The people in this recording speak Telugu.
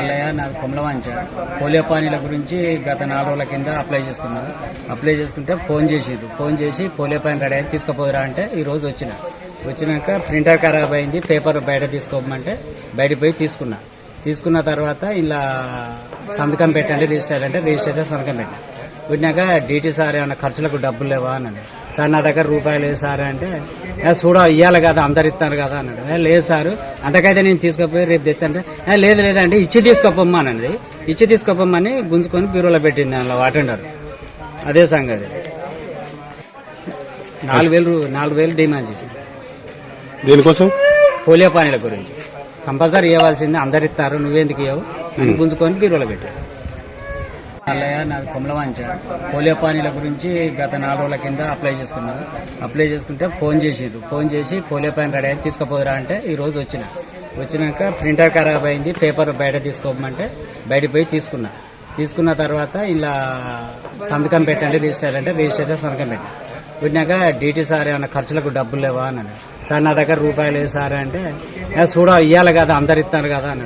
అల్లయ్య నాకు కొమలవాంచ. పోలియో పానీల గురించి గత నాలుగు రోజుల కింద అప్లై చేసుకున్నాను. అప్లై చేసుకుంటే ఫోన్ చేసిండ్రు ఫోన్ చేసి పోలియో పానీ రెడీ అయ్యి తీసుకుపోదురా అంటే ఈ రోజు వచ్చిన. వచ్చినాక ప్రింటర్ ఖరాబ్ అయింది పేపర్ బయట తీసుకోమంటే బయటకు పోయి తీసుకున్నా. తీసుకున్న తర్వాత ఇలా సంతకం పెట్టండి రిజిస్టర్ అంటే రిజిస్టర్ సంతకం పెట్టాను పెట్టినాక డీటీ సార్ ఖర్చులకు డబ్బులు లేవా అన్నాడు. సార్ నా దగ్గర రూపాయలు లేదు సార్ అంటే "ఏ, చూడ ఇవ్వాలి కదా అందరు ఇస్తారు కదా అన్నాడు. "ఏ, లేదు సార్ అంతకైతే నేను తీసుకుపోయి రేపు తెత్తంటే "ఏ, లేదు లేదంటే ఇచ్చి తీసుకోపోమ్మా అన్నది. ఇచ్చి తీసుకోపోమ్మని గుంజుకొని బీరోలో పెట్టింది అందులో అటెండర్ అదే సంగతి. నాలుగు వేలు నాలుగు వేలు డిమాండ్ చేసి దేనికోసం? పోలియో పానీల గురించి. కంపల్సరీ ఇవ్వాల్సింది అందరు ఇస్తారు నువ్వెందుకు ఇవ్వవు అని గుంజుకొని బీరోలో పెట్టాడు అల్లయ్య నాకు కొమలవాంచ. పోలియో పానీల గురించి గత నాలుగు రోజుల కింద అప్లై చేసుకున్నాను. అప్లై చేసుకుంటే ఫోన్ చేసిండ్రు ఫోన్ చేసి పోలియో పానీ రెడీ అయితే తీసుకుపోదురా అంటే ఈ రోజు వచ్చిన. వచ్చినాక ప్రింటర్ ఖరాబ్ అయింది. పేపర్ బయట తీసుకోమంటే బయటకు పోయి తీసుకున్నా. తీసుకున్న తర్వాత ఇలా సంతకం పెట్టండి రిజిస్టర్ అంటే రిజిస్టర్ సంతకం పెట్టండి పెట్టినాక డీటీ సార్ ఏమన్నా ఖర్చులకు డబ్బులు లేవా అన్నాడు. సార్ నా దగ్గర రూపాయలు లేదు సార్ అంటే చూడ ఇవ్వాలి కదా అందరు ఇస్తారు కదా అన్నాడు.